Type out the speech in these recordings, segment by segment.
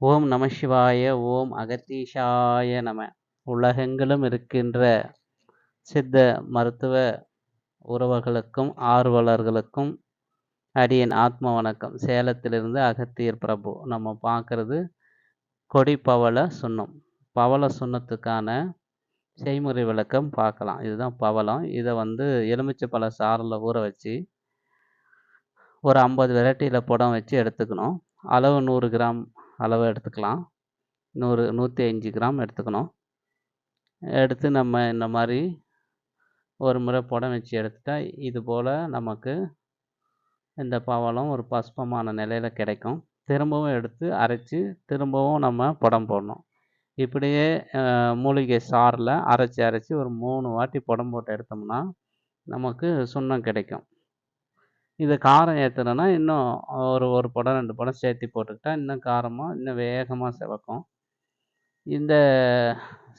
ஓம் நம சிவாய ஓம் அகத்தீஷாய நம. உலகெங்கிலும் இருக்கின்ற சித்த மருத்துவ உறவுகளுக்கும் ஆர்வலர்களுக்கும் அடியின் ஆத்ம வணக்கம். சேலத்திலிருந்து அகத்தியர் பிரபு. நம்ம பார்க்குறது கொடி பவள சுண்ணம். பவள சுண்ணத்துக்கான செய்முறை விளக்கம் பார்க்கலாம். இதுதான் பவளம். இதை வந்து எலுமிச்சை பழ சாரில் ஊற வச்சு ஒரு ஐம்பது வெரைட்டியில் புடம் வச்சு எடுத்துக்கணும். அளவு நூறு கிராம் அளவு எடுத்துக்கலாம். நூறு நூற்றி அஞ்சு கிராம் எடுத்துக்கணும். எடுத்து நம்ம இந்த மாதிரி ஒரு முறை புடம் வச்சு எடுத்துட்டா இது போல் நமக்கு இந்த பவளம் ஒரு பஸ்பமான நிலையில் கிடைக்கும். திரும்பவும் எடுத்து அரைச்சி திரும்பவும் நம்ம புடம் போடணும். இப்படியே மூலிகை சாறில் அரைச்சி அரைச்சி ஒரு மூணு வாட்டி புடம் போட்டு எடுத்தோம்னா நமக்கு சுண்ணம் கிடைக்கும். இது காரம் ஏற்றணுன்னா இன்னும் ஒரு ஒரு படம் ரெண்டு படம் சேர்த்து போட்டுக்கிட்டா இன்னும் காரமாக இன்னும் வேகமாக சிவக்கும். இந்த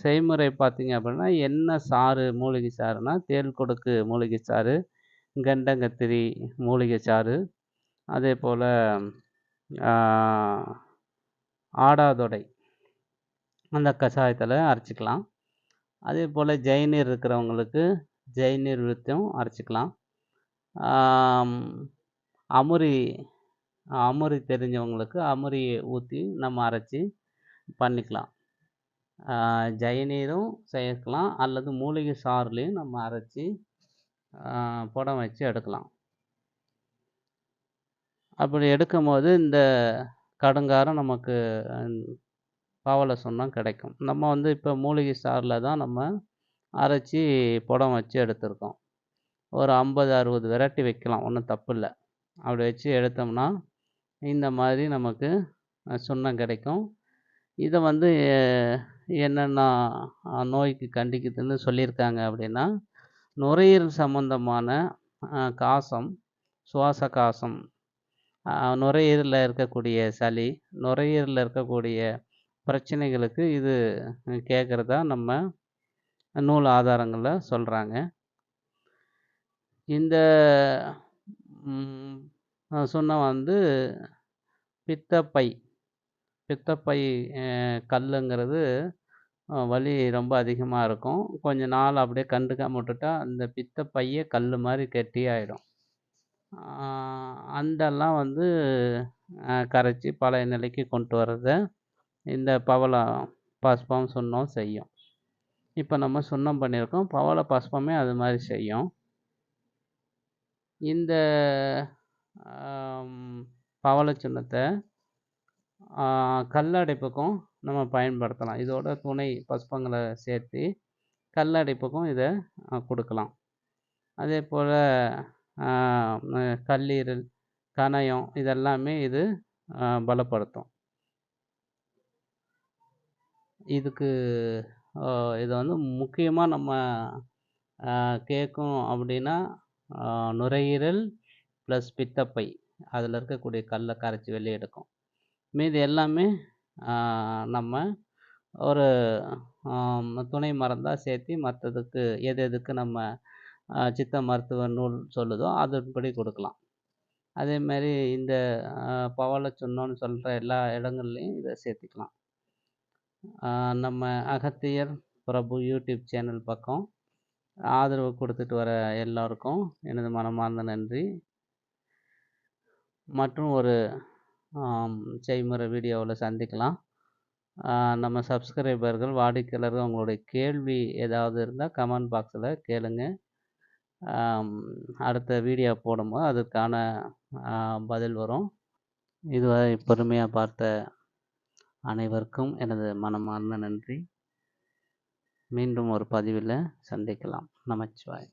செய்முறை பார்த்திங்க அப்படின்னா என்ன சாறு மூலிகை சாறுனா தேல் கொடுக்கு மூலிகை சாறு கண்டங்கத்திரி மூலிகை சாறு அதே போல் ஆடாதொடை அந்த கஷாயத்தில் அரைச்சிக்கலாம். அதே போல் ஜெயநீர் இருக்கிறவங்களுக்கு ஜெயநீர் வித்தும் அரைச்சிக்கலாம். அமுரி அமுரி தெரிஞ்சவங்களுக்கு அமுரி ஊற்றி நம்ம அரைச்சி பண்ணிக்கலாம். ஜெயநீரும் சேர்க்கலாம் அல்லது மூலிகை சாறுலேயும் நம்ம அரைச்சி புடம் வச்சு எடுக்கலாம். அப்படி எடுக்கும் போது இந்த கடுங்காரம் நமக்கு பாவல சொன்னால் கிடைக்கும். நம்ம வந்து இப்போ மூலிகை சாறில் தான் நம்ம அரைச்சி புடம் வச்சு எடுத்திருக்கோம். ஒரு ஐம்பது அறுபது வெரைட்டி வைக்கலாம். ஒன்றும் தப்பு இல்லை அப்படி வச்சு எடுத்தோம்னா இந்த மாதிரி நமக்கு சுண்ணம் கிடைக்கும். இதை வந்து என்னென்ன நோய்க்கு கண்டிக்குதுன்னு சொல்லியிருக்காங்க அப்படின்னா நுரையீரல் சம்மந்தமான காசம் சுவாச காசம் நுரையீரலில் இருக்கக்கூடிய சளி நுரையீரலில் இருக்கக்கூடிய பிரச்சனைகளுக்கு இது கேட்குறதா நம்ம நூல் ஆதாரங்களில் சொல்கிறாங்க இந்த சுண்ணம் வந்து பித்தப்பை. பித்தப்பை கல்லுங்கிறது வலி ரொம்ப அதிகமாக இருக்கும். கொஞ்ச நாள் அப்படியே கண்டுக்காம விட்டுட்டா அந்த பித்தப்பையே கல் மாதிரி கெட்டியாயிடும் அந்தெல்லாம் வந்து கரைச்சி பழைய நிலைக்கு கொண்டு வர்றத இந்த பவள பஸ்பம் சுண்ணம் செய்யும். இப்போ நம்ம சுண்ணம் பண்ணியிருக்கோம். பவள பாஸ்பமே அது மாதிரி செய்யும். இந்த பவளச்சுண்ணத்தை கல்லடைப்புக்கும் நம்ம பயன்படுத்தலாம். இதோட துணை பஸ்பங்களை சேர்த்து கல்லடைப்புக்கும் இதை கொடுக்கலாம். அதே போல் கல்லீரல் கணையம் இதெல்லாமே இது பலப்படுத்தும். இதுக்கு இதை வந்து முக்கியமாக நம்ம கேட்கும் அப்படின்னா நுரையீரல் ப்ளஸ் பித்தப்பை. அதில் இருக்கக்கூடிய கல்லை கரைச்சி வெளியே எடுக்கும். மீதி எல்லாமே நம்ம ஒரு துணை மருந்தாக சேர்த்து மற்றதுக்கு எது எதுக்கு நம்ம சித்த மருத்துவ நூல் சொல்லுதோ அதன்படி கொடுக்கலாம். அதேமாரி இந்த பவள சுண்ணோன்னு சொல்கிற எல்லா இடங்கள்லையும் இதை சேர்த்துக்கலாம். நம்ம அகத்தியர் பிரபு யூடியூப் சேனல் பக்கம் ஆதரவு கொடுத்துட்டு வர எல்லோருக்கும் எனது மனமார்ந்த நன்றி. மற்றும் ஒரு செய்முறை வீடியோவில் சந்திக்கலாம். நம்ம சப்ஸ்கிரைபர்கள் வாடிக்கையாளர்கள் உங்களுடைய கேள்வி ஏதாவது இருந்தால் கமெண்ட் பாக்ஸில் கேளுங்க. அடுத்த வீடியோ போடும்போது அதுக்கான பதில் வரும். இதுவரை பொறுமையாக பார்த்த அனைவருக்கும் எனது மனமார்ந்த நன்றி. மீண்டும் ஒரு பதிவில் சந்திக்கலாம். நமச்சிவாய்